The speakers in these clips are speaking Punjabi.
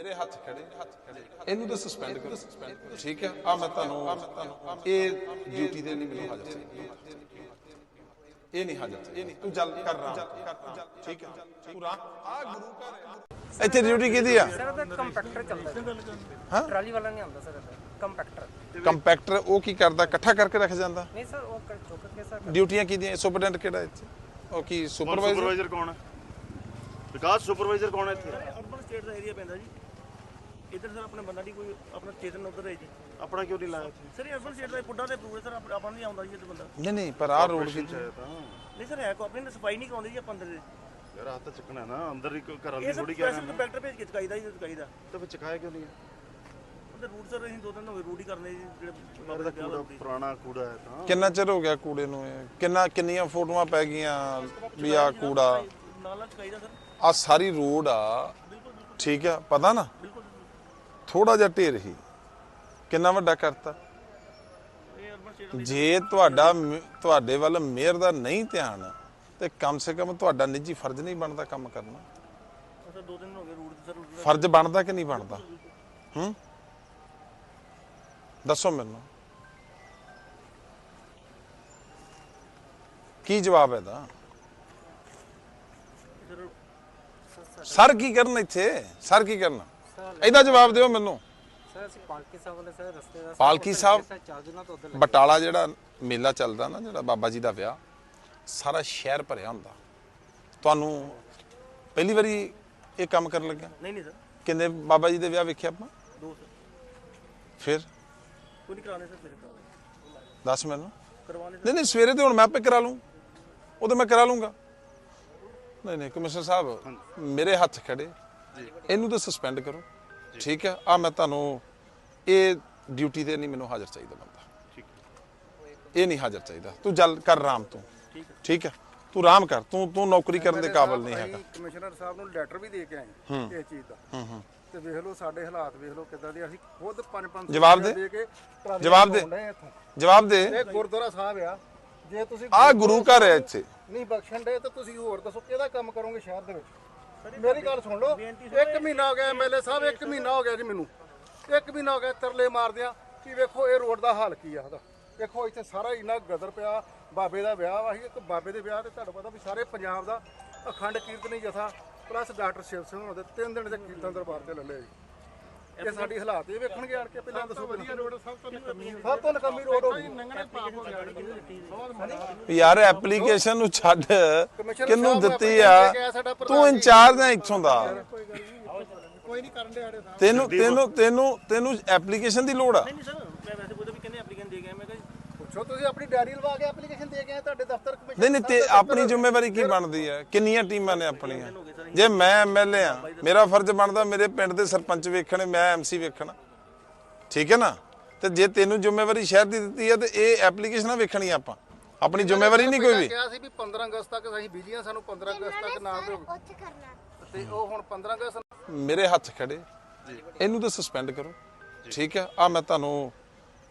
ਮੇਰੇ ਹੱਥ ਖੜੇ ਇਹਨੂੰ ਤਾਂ ਸਸਪੈਂਡ ਕਰੋ। ਠੀਕ ਹੈ? ਆ ਮੈਂ ਤੁਹਾਨੂੰ ਇਹ ਡਿਊਟੀ ਦੇ ਲਈ ਮੈਨੂੰ ਹਾਜ਼ਰ ਇਹ ਨਹੀਂ ਹਾਜ਼ਰ ਤੂੰ ਚੱਲ ਕਰ ਰਹਾ ਠੀਕ ਹੈ? ਤੂੰ ਰਾ ਆ ਗੁਰੂ ਘਰ ਇੱਥੇ ਡਿਊਟੀ ਕਿਹਦੀ ਆ? ਸਰ ਉਹਦਾ ਕੰਪੈਕਟਰ ਚੱਲਦਾ। ਹਾਂ? ਹੈ? ਟਰਾਲੀ ਵਾਲਾ ਨਹੀਂ ਆਉਂਦਾ ਸਰ ਕੰਪੈਕਟਰ ਕੰਪੈਕਟਰ ਉਹ ਕੀ ਕਰਦਾ? ਇਕੱਠਾ ਕਰਕੇ ਰੱਖ ਜਾਂਦਾ? ਨਹੀਂ ਸਰ ਉਹ ਕਰ ਚੁੱਕ ਕੇ ਸਰ ਡਿਊਟੀਆਂ ਕਿਹਦੀਆਂ? ਸੁਪਰਡੈਂਟ ਕਿਹੜਾ ਇੱਥੇ? ਉਹ ਕੀ ਸੁਪਰਵਾਈਜ਼ਰ ਸੁਪਰਵਾਈਜ਼ਰ ਕੌਣ ਹੈ? ਵਿਕਾਸ ਸੁਪਰਵਾਈਜ਼ਰ ਕੌਣ ਹੈ ਇੱਥੇ? ਅਰਬਨ ਸਟੇਟ ਦਾ ਏਰੀਆ ਪੈਂਦਾ ਜੀ। ਇੱਧਰ ਸਰ ਆਪਣੇ ਬੰਦਾ ਦੀ ਕੋਈ ਆਪਣਾ ਚੇਤਨ ਉਧਰ ਹੈ ਜੀ। ਆਪਣਾ ਕਿਉਂ ਨਹੀਂ ਲਾਇਆ ਇੱਥੇ? ਸਰ ਇਹ ਅਰਬਨ ਸਟੇਟ ਦਾ ਪੁੱਡਾ ਤੇ ਅਪਰੂਵ ਹੈ ਸਰ ਆਪ- ਆਪਾਂ ਨੂੰ ਨਹੀਂ ਆਉਂਦਾ ਜੀ ਇੱਥੇ ਬੰਦਾ। ਨਹੀਂ ਨਹੀਂ ਪਰ ਆਹ ਰੋਡ ਕੀ ਚਾਹੇ ਤਾਂ। ਨਹੀਂ ਸਰ ਹੈ ਕੋ ਆਪਣੀ ਨੇ ਸਫ਼ਾਈ ਨਹੀਂ ਕਰਾਉਂਦੀ ਜੀ ਆਪਾਂ ਅੰਦਰ। ਦੇ ਯਾਰ ਹੱਥ ਚੱਕਣਾ ਨਾ ਅੰਦਰ ਹੀ ਘਰ ਇਹ ਸਰ ਥੋੜੀ ਕਹਿ ਸਪੈਸ਼ਲ ਕੰਪੈਕਟਰ ਭੇਜ ਕੇ ਚਕਾਈਦਾ ਜੀ ਚਕਾਈਦਾ। ਤਾਂ ਫਿਰ ਚਕਾਇਆ ਕਿਉਂ ਨਹੀਂ? ਉਹਦੇ ਰੂਟ ਸਰ ਅਸੀਂ ਦੋ ਦਿਨ ਹੋ ਗਏ ਰੂਟ ਹੀ ਕਰਨੇ ਜੀ ਜਿਹੜੇ ਇਹਦਾ ਦਾ ਕੂੜਾ ਪੁਰਾਣਾ ਕੂੜਾ ਹੈ ਤਾਂ। ਕਿੰਨਾ ਚਿਰ ਹੋ ਗਿਆ ਕੂੜੇ ਨੂੰ ਇਹ? ਕਿੰਨਾ ਕਿੰਨੀਆਂ ਫੋਟੋਆਂ ਪੈ ਗਈਆਂ ਵੀ ਆ ਕੂੜਾ? ਨਾਲ ਨਾਲ ਚਕਾਈਦਾ ਸਰ। ਆ ਸਾਰੀ ਰੋਡ ਆ। ਠੀਕ ਆ ਪਤਾ ਨਾ? ਬਿਲਕੁਲ ਥੋੜਾ ਜਿਹਾ ਢੇਰ ਹੀ। ਕਿੰਨਾ ਵੱਡਾ ਕਰਤਾ? ਜੇ ਤੁਹਾਡਾ ਤੁਹਾਡੇ ਵੱਲ ਮੇਅਰ ਦਾ ਨਹੀਂ ਧਿਆਨ ਤੇ ਕਮ ਸੇ ਕਮ ਤੁਹਾਡਾ ਨਿੱਜੀ ਫਰਜ਼ ਨਹੀਂ ਬਣਦਾ ਕੰਮ ਕਰਨਾ। ਸਰ ਦੋ ਦਿਨ ਹੋ ਗਏ ਰੂਟ ਸਰ route ਫਰਜ਼ ਬਣਦਾ ਕਿ ਨਹੀਂ ਬਣਦਾ? ਹੂੰ? ਦੱਸੋ ਮੈਨੂੰ। ਕੀ ਜਵਾਬ ਹੈ ਦਾ ਸਰ ਕੀ ਕਰਨ ਇੱਥੇ? ਸਰ ਕੀ ਕਰਨਾ? ਇਹਦਾ ਜਵਾਬ ਦਿਓ ਮੈਨੂੰ। ਸਰ ਅਸੀਂ ਪਾਲਕੀ ਸਾਹਿਬ ਵਾਲੇ ਸਰ ਰਸਤੇ ਦਾ ਪਾਲਕੀ ਸਾਹਿਬ ਸਰ ਚਾਰ ਦਿਨਾਂ ਤੋਂ ਉਧਰ ਬਟਾਲਾ ਜਿਹੜਾ ਮੇਲਾ ਚੱਲਦਾ ਨਾ ਜਿਹੜਾ ਬਾਬਾ ਜੀ ਦਾ ਵਿਆਹ ਸਾਰਾ ਸ਼ਹਿਰ ਭਰਿਆ ਹੁੰਦਾ। ਤੁਹਾਨੂੰ ਪਹਿਲੀ ਵਾਰੀ ਇਹ ਕੰਮ ਕਰਨ ਲੱਗਿਆ? ਨਹੀਂ ਨਹੀਂ ਸਰ। ਕਿੰਨੇ ਬਾਬਾ ਜੀ ਦੇ ਵਿਆਹ ਵੇਖਿਆ ਆਪਾਂ? ਦੋ ਸਰ। ਫਿਰ? ਕੋਈ ਕਰਾਣੇ ਸਰ ਫਿਰ ਕਰਾਣੇ ਦੱਸ ਮੈਨੂੰ। ਕਰਵਾਣੇ ਨਹੀਂ ਨਹੀਂ ਸਵੇਰੇ ਤੇ ਹੁਣ ਮੈਂ ਆਪੇ ਕਰਾ ਲੂੰ। ਉਹ ਤਾਂ ਮੈਂ ਕਰਾ ਲੂੰਗਾ। ਨਹੀਂ ਨਹੀਂ ਕਮਿਸ਼ਨਰ ਸਾਹਿਬ ਮੇਰੇ ਹੱਥ ਖੜੇ। ਇਹਨੂੰ ਤਾਂ ਸਸਪੈਂਡ ਕਰੋ। ਠੀਕ ਹੈ। ਆ ਮੈਂ ਤੁਹਾਨੂੰ ਇਹ ਡਿਊਟੀ ਤੇ ਨਹੀਂ ਮੈਨੂੰ ਹਾਜ਼ਰ ਚਾਹੀਦਾ ਬੰਦਾ। ਠੀਕ ਇਹ ਨਹੀਂ ਹਾਜ਼ਰ ਚਾਹੀਦਾ। ਤੂੰ ਜਲ ਕਰ ਰਾਮ ਤੂੰ। ਠੀਕ ਹੈ। ਤੂੰ ਰਾਮ ਕਰ। ਤੂੰ ਤੂੰ ਨੌਕਰੀ ਕਰਨ ਦੇ ਕਾਬਿਲ ਨਹੀਂ ਹੈਗਾ। ਕਮਿਸ਼ਨਰ ਸਾਹਿਬ ਨੂੰ ਲੈਟਰ ਵੀ ਦੇ ਕੇ ਆਏ ਇਸ ਚੀਜ਼ ਦਾ। ਹੂੰ ਹੂੰ। ਤੇ ਵੇਖ ਲਓ ਸਾਡੇ ਹਾਲਾਤ ਵੇਖ ਲਓ ਕਿੱਦਾਂ ਦੇ ਅਸੀਂ ਖੁਦ ਪੰਜ ਪੰਜ ਜਵਾਬ ਦੇ। ਜਵਾਬ ਦੇ। ਜਵਾਬ ਦੇ। ਇਹ ਗੁਰਦੁਆਰਾ ਸਾਹਿਬ ਆ। ਜੇ ਤੁਸੀਂ ਆ ਗੁਰੂ ਘਰ ਹੈ ਇੱਥੇ। ਨਹੀਂ ਬਖਸ਼ਣ ਦੇ ਤਾਂ ਤੁਸੀਂ ਹੋਰ ਦੱਸੋ ਕਿਹਦਾ ਕੰਮ ਕਰੋਗੇ ਸ਼ਹਿਰ ਦੇ ਵਿੱਚ? ਮੇਰੀ ਗੱਲ ਸੁਣ ਲਓ। ਇੱਕ ਮਹੀਨਾ ਹੋ ਗਿਆ ਐਮਐਲਏ ਸਾਹਿਬ ਇੱਕ ਮਹੀਨਾ ਹੋ ਗਿਆ ਜੀ ਮੈਨੂੰ। ਇੱਕ ਮਹੀਨਾ ਹੋ ਗਿਆ ਤਰਲੇ ਮਾਰਦਿਆਂ ਕਿ ਵੇਖੋ ਇਹ ਰੋਡ ਦਾ ਹਾਲ ਕੀ ਆ ਉਹਦਾ ਵੇਖੋ ਇੱਥੇ ਸਾਰਾ ਇੰਨਾ ਗਦਰ ਪਿਆ ਬਾਬੇ ਦਾ ਵਿਆਹ ਵਾ ਸੀ ਇੱਕ ਬਾਬੇ ਦੇ ਵਿਆਹ ਤੇ ਤੁਹਾਨੂੰ ਪਤਾ ਵੀ ਸਾਰੇ ਪੰਜਾਬ ਦਾ ਅਖੰਡ ਕੀਰਤਨੀ ਜਥਾ ਪਲੱਸ ਡਾਕਟਰ ਸ਼ਿਵ ਸਿੰਘ ਹੋਣਾ ਦੇ ਤਿੰਨ ਦਿਨ ਦੇ ਕੀਰਤਨ ਦਰਬਾਰ ਤੇ ਲੱਲੇ ਜੀ। ਇਹ ਸਾਡੀ ਹਾਲਾਤ ਇਹ ਵੇਖਣਗੇ ਆਣ ਕੇ ਪਹਿਲਾਂ ਦੱਸੋ ਵਧੀਆ ਰੋਡ ਸਭ ਤੋਂ ਸਭ ਤੋਂ ਨਕਮੀ ਰੋਡ ਹੋ ਗਈ। ਯਾਰ ਐਪਲੀਕੇਸ਼ਨ ਨੂੰ ਛੱਡ ਸਾਹਿਬ ਦਿੱਤੀ ਆਪਣੇ ਆ? ਤੂੰ। ਇੰਚਾਰਜ ਹੈ ਇੱਥੋਂ ਦਾ। ਕੋਈ ਨਹੀਂ ਕਰਨ ਦੇ ਆੜੇ ਸਾਹਿਬ। ਤੈਨੂੰ ਤੈਨੂੰ ਤੈਨੂੰ ਤੈਨੂੰ ਐਪਲੀਕੇਸ਼ਨ ਦੀ ਲੋੜ ਆ। ਨਹੀਂ ਸਰ ਮੈਂ ਵੈਸੇ ਉਹਦੇ ਵੀ ਕਹਿੰਦੇ ਐਪਲੀਕੈਂਟ ਦੇ ਗਏ ਮੈਂ ਕਿਹਾ ਜੀ, ਪੁੱਛੋ ਤੁਸੀਂ ਆਪਣੀ ਡਾਇਰੀ ਲਵਾ ਕੇ ਐਪਲੀਕੇਸ਼ਨ ਦੇ ਕੇ ਆਏ ਤੁਹਾਡੇ ਦਫ਼ਤਰ ਕਮਿਸ਼ਨ ਨਹੀਂ ਨਹੀਂ ਤੇ ਆਪਣੀ ਜ਼ਿੰਮੇਵਾਰੀ ਕੀ ਬਣਦੀ ਹੈ ਕਿੰਨੀਆਂ ਟੀਮਾਂ ਨੇ ਆਪਣੀਆਂ? ਜੇ ਮੈਂ ਐਮਐਲਏ ਆ ਮੇਰਾ ਫਰਜ਼ ਬਣਦਾ ਮੇਰੇ ਪਿੰਡ ਦੇ ਸਰਪੰਚ ਵੇਖਣੇ ਮੈਂ ਐਮਸੀ ਵੇਖਣਾ। ਠੀਕ ਹੈ ਨਾ? ਤੇ ਜੇ ਤੈਨੂੰ ਜ਼ਿੰਮੇਵਾਰੀ ਸ਼ਹਿਰ ਦੀ ਦਿੱਤੀ ਹੈ ਤੇ ਇਹ ਐਪਲੀਕੇਸ਼ਨਾਂ ਵੇਖਣੀਆਂ ਆਪਾਂ। ਆਪਣੀ ਜ਼ਿੰਮੇਵਾਰੀ ਨਹੀਂ ਕੋਈ ਵੀ। ਕਿਹਾ ਸੀ ਵੀ 15 ਅਗਸਤ ਤੱਕ ਅਸੀਂ ਬਿਜਲੀਆਂ ਸਾਨੂੰ 15 ਅਗਸਤ ਤੱਕ ਨਾ ਦਿਓ। ਉੱਥੇ ਕਰਨਾ। ਤੇ ਉਹ ਹੁਣ 15 ਅਗਸਤ ਮੇਰੇ ਹੱਥ ਖੜੇ। ਇਹਨੂੰ ਤਾਂ ਸਸਪੈਂਡ ਕਰੋ। ਠੀਕ ਹੈ? ਆ ਮੈਂ ਤੁਹਾਨੂੰ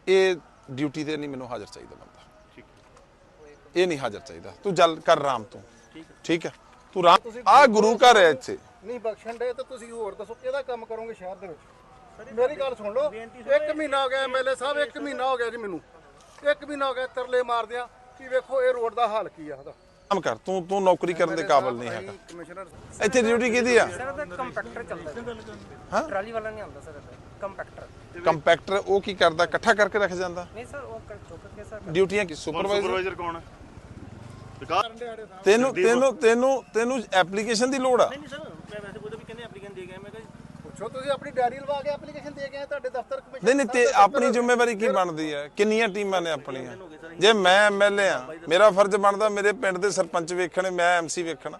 ਇਹ ਡਿਊਟੀ ਤੇ ਨਹੀਂ ਮੈਨੂੰ ਹਾਜ਼ਰ ਚਾਹੀਦਾ ਬੰਦਾ। ਠੀਕ ਇਹ ਨਹੀਂ ਹਾਜ਼ਰ ਚਾਹੀਦਾ। ਤੂੰ ਜਲ ਕਰ ਰਾਮ ਤੂੰ। ਠੀਕ ਹੈ। ਤੂੰ ਰਾਮ ਆ ਗੁਰੂ ਘਰ ਹੈ ਇੱਥੇ। ਨਹੀਂ ਬਖਸ਼ਣ ਦੇ ਤਾਂ ਤੁਸੀਂ ਹੋਰ ਦੱਸੋ ਕਿਹਦਾ ਕੰਮ ਕਰੋਗੇ ਸ਼ਹਿਰ ਦੇ ਵਿੱਚ? ਮੇਰੀ ਗੱਲ ਸੁਣ ਲਓ। ਇੱਕ ਮਹੀਨਾ ਹੋ ਗਿਆ ਐਮਐਲਏ ਸਾਹਿਬ ਇੱਕ ਮਹੀਨਾ ਹੋ ਗਿਆ ਜੀ ਮੈਨੂੰ। ਇੱਕ ਮਹੀਨਾ ਹੋ ਗਿਆ ਤਰਲੇ ਮਾਰਦਿਆਂ। ਕਿ ਵੇਖੋ ਇਹ ਰੋਡ ਦਾ ਹਾਲ ਕੀ ਆ ਉਹਦਾ ਕੰਮ ਕਰ ਤੂੰ ਤੂੰ ਨੌਕਰੀ ਕਰਨ ਦੇ ਕਾਬਿਲ ਨਹੀਂ ਹੈਗਾ। ਕਮਿਸ਼ਨਰ ਇੱਥੇ ਡਿਊਟੀ ਕਿਹਦੀ ਆ? ਸਰ ਕੰਪੈਕਟਰ ਚੱਲਦਾ। ਹਾਂ? ਹੈ ਟਰਾਲੀ ਵਾਲਾ ਨਹੀਂ ਆਉਂਦਾ ਸਰ ਇਹਦਾ। ਕੰਪੈਕਟਰ ਕੰਪੈਕਟਰ ਉਹ ਕੀ ਕਰਦਾ? ਇਕੱਠਾ ਕਰਕੇ ਰੱਖ ਜਾਂਦਾ? ਨਹੀਂ ਸਰ ਉਹ ਚੁੱਕ ਕੇ ਸਰ ਡਿਊਟੀਆਂ ਕੀ? ਸੁਪਰਵਾਈਜ਼ਰ ਸੁਪਰਵਾਈਜ਼ਰ ਕੌਣ ਹੈ ਤੈਨੂੰ ਤੈਨੂੰ ਤੈਨੂੰ ਤੈਨੂੰ ਐਪਲੀਕੇਸ਼ਨ ਦੀ ਲੋੜ ਆ। ਨਹੀਂ ਨਹੀਂ ਸਰ ਮੈਂ ਵੈਸੇ ਉਹਦੇ ਵੀ ਕਹਿੰਦੇ ਐਪਲੀਕੈਂਟ ਦੇ ਗਏ ਮੈਂ ਕਿਹਾ ਜੀ, ਪੁੱਛੋ ਤੁਸੀਂ ਆਪਣੀ ਡਾਇਰੀ ਲਵਾ ਕੇ ਐਪਲੀਕੇਸ਼ਨ ਦੇ ਕੇ ਆਏ ਤੁਹਾਡੇ ਦਫ਼ਤਰ ਕਮਿਸ਼ਨ ਨਹੀਂ ਨਹੀਂ ਤੇ ਆਪਣੀ ਜ਼ਿੰਮੇਵਾਰੀ ਕੀ ਬਣਦੀ ਹੈ? ਕਿੰਨੀਆਂ ਟੀਮਾਂ ਨੇ ਆਪਣੀਆਂ? ਜੇ ਮੈਂ ਐਮਐਲਏ ਆ ਮੇਰਾ ਫਰਜ਼ ਬਣਦਾ ਮੇਰੇ ਪਿੰਡ ਦੇ ਸਰਪੰਚ ਵੇਖਣੇ ਮੈਂ ਐਮਸੀ ਵੇਖਣਾ।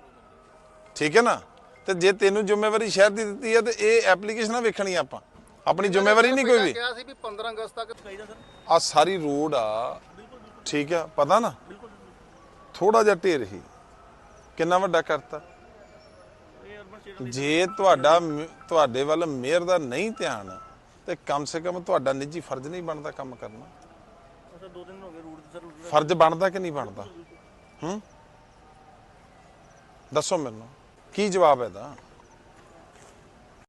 ਠੀਕ ਹੈ ਨਾ? ਤੇ ਜੇ ਤੈਨੂੰ ਜ਼ਿੰਮੇਵਾਰੀ ਸ਼ਹਿਰ ਦੀ ਦਿੱਤੀ ਹੈ ਤੇ ਇਹ ਐਪਲੀਕੇਸ਼ਨਾਂ ਵੇਖਣੀਆਂ ਆਪਾਂ। ਆਪਣੀ ਜ਼ਿੰਮੇਵਾਰੀ ਨਹੀਂ ਕੋਈ ਵੀ। ਕਿਹਾ ਸੀ ਵੀ 15 ਅਗਸਤ ਤੱਕ ਚਕਾਈਦਾ ਸਰ ਆ ਸਾਰੀ ਰੋਡ ਆ। ਠੀਕ ਆ ਪਤਾ ਨਾ? ਥੋੜਾ ਜਿਹਾ ਢੇਰ ਹੀ। ਕਿੰਨਾ ਵੱਡਾ ਕਰਤਾ? ਜੇ ਤੁਹਾਡਾ ਤੁਹਾਡੇ ਵੱਲ ਮੇਅਰ ਦਾ ਨਹੀਂ ਧਿਆਨ ਤੇ ਕਮ ਸੇ ਕਮ ਤੁਹਾਡਾ ਨਿੱਜੀ ਫਰਜ਼ ਨਹੀਂ ਬਣਦਾ ਕੰਮ ਕਰਨਾ। ਸਰ ਦੋ ਦਿਨ ਹੋ ਗਏ ਰੂਟ ਸਰ route ਫਰਜ਼ ਬਣਦਾ ਕਿ ਨਹੀਂ ਬਣਦਾ? ਹੂੰ? ਦੱਸੋ ਮੈਨੂੰ ਕੀ ਜਵਾਬ ਹੈ ਦਾ